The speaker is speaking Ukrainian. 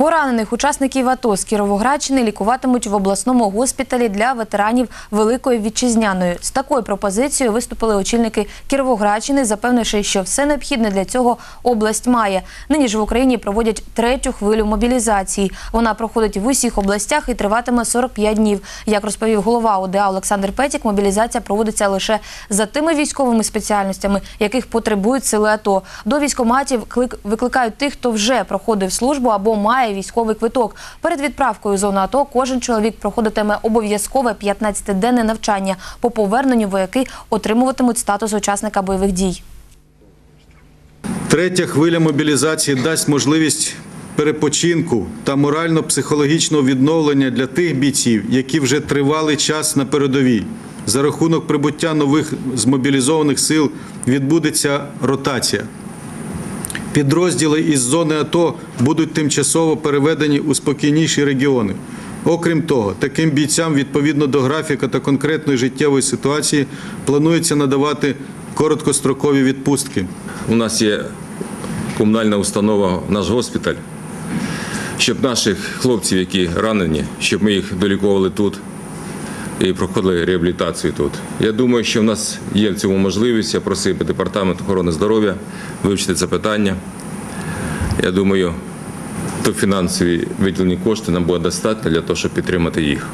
Поранених учасників АТО з Кіровоградщини лікуватимуть в обласному госпіталі для ветеранів Великої Вітчизняної. З такою пропозицією виступили очільники Кіровоградщини, запевнивши, що все необхідне для цього область має. Нині ж в Україні проводять третю хвилю мобілізації. Вона проходить в усіх областях і триватиме 45 днів. Як розповів голова ОДА Олександр Петік, мобілізація проводиться лише за тими військовими спеціальностями, яких потребують сили АТО. До військоматів викликають тих, хто вже проходив службу або має військовий квиток. Перед відправкою зону АТО кожен чоловік проходитиме обов'язкове 15-денне навчання. По поверненню вояки отримуватимуть статус учасника бойових дій. Третя хвиля мобілізації дасть можливість перепочинку та морально-психологічного відновлення для тих бійців, які вже тривалий час на передовій. За рахунок прибуття нових змобілізованих сил відбудеться ротація. Підрозділи із зони АТО будуть тимчасово переведені у спокійніші регіони. Окрім того, таким бійцям відповідно до графіка та конкретної життєвої ситуації планується надавати короткострокові відпустки. У нас є комунальна установа, наш госпіталь, щоб наших хлопців, які ранені, щоб ми їх доліковували тут і проходили реабілітацію тут. Я думаю, що в нас є в цьому можливість. Я просив би департамент охорони здоров'я вивчити це питання. Я думаю, то фінансові виділені кошти нам буде достатньо для того, щоб підтримати їх.